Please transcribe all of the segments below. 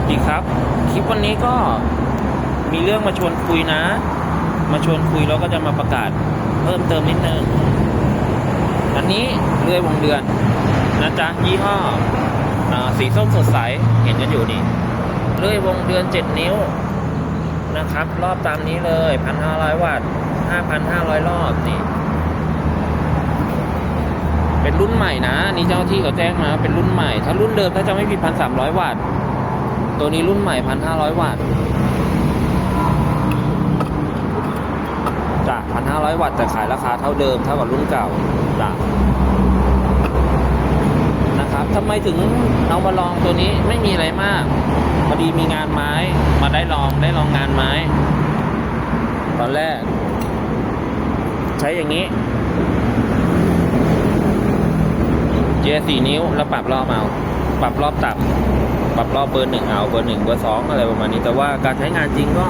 วัสดีครับ คลิปวันนี้ก็มีเรื่องมาชวนคุยนะ มาชวนคุยแล้วก็จะมาประกาศเพิ่มเติมนิดนึงอันนี้เลื่อยวงเดือนนะจ๊ะยี่ห้ออสีส้มสดใสเห็นกันอยู่นี่เลื่อยวงเดือน 7 นิ้วนะครับ รอบตามนี้เลย1,500 วัตต์5,500 รอบนี่เป็นรุ่นใหม่นะนี่เจ้าที่เขาแจ้งมาเป็นรุ่นใหม่ ถ้ารุ่นเดิมถ้าจะไม่ผิดพันสามร้อยวัตต์ ตัวนี้รุ่นใหม่พันห้าร้อยวัตต์จ้ะพันห้าร้อยวัตต์แต่ขายราคาเท่าเดิมเท่ากับรุ่นเก่าจ้ะนะครับทำไมถึงเอามาลองตัวนี้ไม่มีอะไรมากพอดีมีงานไม้มาได้ลองได้ลองงานไม้ ตอนแรก ใช้อย่างนี้ เจสี่นิ้วแล้วปรับรอบเอา ปรับรอบต่ำปรับรอบเบอร์หนึ่งเอาเบอร์หนึ่งเบอร์สองอะไรประมาณนี้ แต่ว่าการใช้งานจริงก็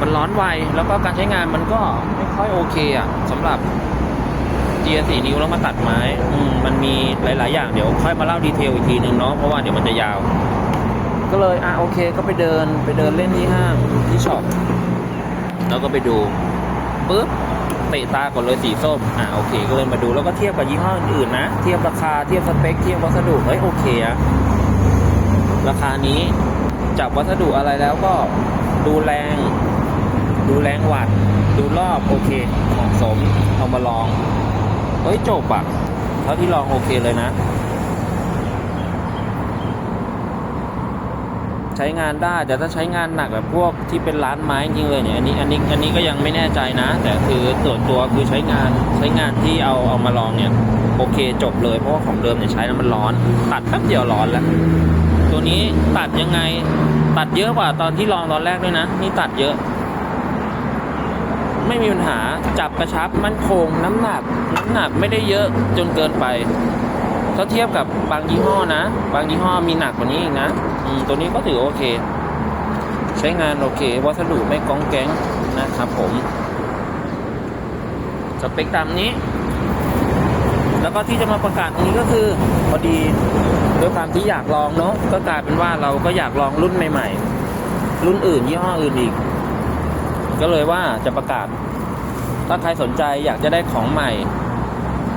มันร้อนไว แล้วก็การใช้งานมันก็ไม่ค่อยโอเคอะสำหรับเจียสี่นิ้วแล้วมาตัดไม้อืมมันมีหลาย ๆ อย่างเดี๋ยวค่อยมาเล่าดีเทลอีกทีนึงเนาะเพราะว่าเดี๋ยวมันจะยาว ก็เลยอะโอเค ก็ไปเดินไปเดินเล่นที่ห้างที่ช็อปแล้วก็ไปดูปุ๊บ เตะตาก่อนเลยสีส้ม อ่าโอเค ก็เลยมาดูแล้วก็เทียบกับยี่ห้ออื่นๆนะ เทียบราคา เทียบสเปค เทียบวัสดุ เฮ้ยโอเคอะราคานี้จับวัสดุอะไรแล้วก็ดูแรง ดูแรงวัด ดูรอบโอเคเหมาะสม เอามาลอง เฮ้ยจบอะเท่าที่ลองโอเคเลยนะ ใช้งานได้ แต่ถ้าใช้งานหนักแบบพวกที่เป็นร้านไม้จริงเลยเนี่ยอันนี้อันนี้อันนี้ก็ยังไม่แน่ใจนะ แต่คือส่วนตัวคือใช้งานใช้งานที่เอาเอามาลองเนี่ยโอเคจบเลยเพราะว่าของเดิมเนี่ยใช้แล้วมันร้อน ตัดแป๊บเดียวร้อนแล้วตัวนี้ตัดยังไงตัดเยอะกว่าตอนที่ลองตอนแรกด้วยนะ นี่ตัดเยอะ ไม่มีปัญหาจับกระชับมั่นคงน้ำหนักน้ำหนักไม่ได้เยอะจนเกินไป ถ้าเทียบกับบางยี่ห้อนะ บางยี่ห้อมีหนักกว่านี้อีกนะตัวนี้ก็ถือโอเค ใช้งานโอเค วัสดุไม่ก้องแก๊งนะครับผมสเปคตามนี้ แล้วก็ที่จะมาประกาศตรงนี้ก็คือพอดีด้วยความที่อยากลองเนาะก็กลายเป็นว่าเราก็อยากลองรุ่นใหม่ ๆ รุ่นอื่นยี่ห้ออื่นอีก ก็เลยว่าจะประกาศ ถ้าใครสนใจอยากจะได้ของใหม่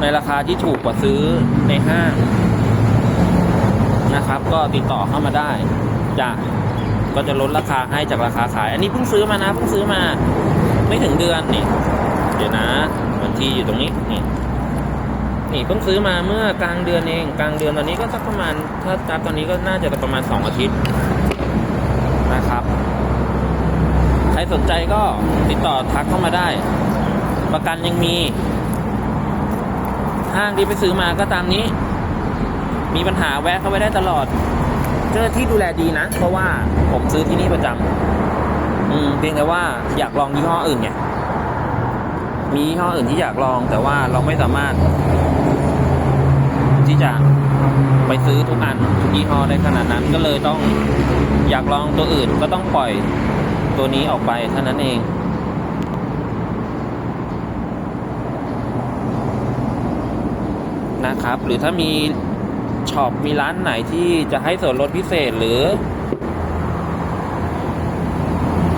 ในราคาที่ถูกกว่าซื้อในห้างนะครับ ก็ติดต่อเข้ามาได้จะก็จะลดราคาให้จากราคาขาย อันนี้เพิ่งซื้อมานะเพิ่งซื้อมา ไม่ถึงเดือนนี่เดี๋ยวนะวันที่อยู่ตรงนี้นี่นี่เพิ่งซื้อมาเมื่อกลางเดือนเองกลางเดือนตอนนี้ก็สักประมาณถ้าจับตอนนี้ก็น่าจะประมาณสองอาทิตย์นะครับ ใครสนใจก็ติดต่อทักเข้ามาได้ ประกันยังมี ห้างที่ไปซื้อมาก็ตามนี้ มีปัญหาแวะเข้าไปได้ตลอด เจ้าที่ดูแลดีนะ เพราะว่าผมซื้อที่นี่ประจำอืมเพียงแต่ว่าอยากลองยี่ห้ออื่นไงมียี่ห้ออื่นที่อยากลอง แต่ว่าเราไม่สามารถ ที่จะไปซื้อทุกอันทุกยี่ห้อได้ขนาดนั้นก็เลยต้องอยากลองตัวอื่นก็ต้องปล่อยตัวนี้ออกไปเท่านั้นเอง นะครับ หรือถ้ามีช็อปมีร้านไหนที่จะให้ส่วนลดพิเศษหรือ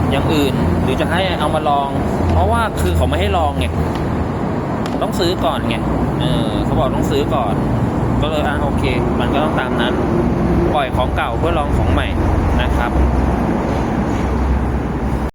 อย่างอื่นหรือจะให้เอามาลอง เพราะว่าคือเขาไม่ให้ลองไงต้องซื้อก่อนไงเออเขาบอกต้องซื้อก่อน ก็เลยอะโอเค มันก็ต้องตามนั้น ปล่อยของเก่าเพื่อลองของใหม่นะครับ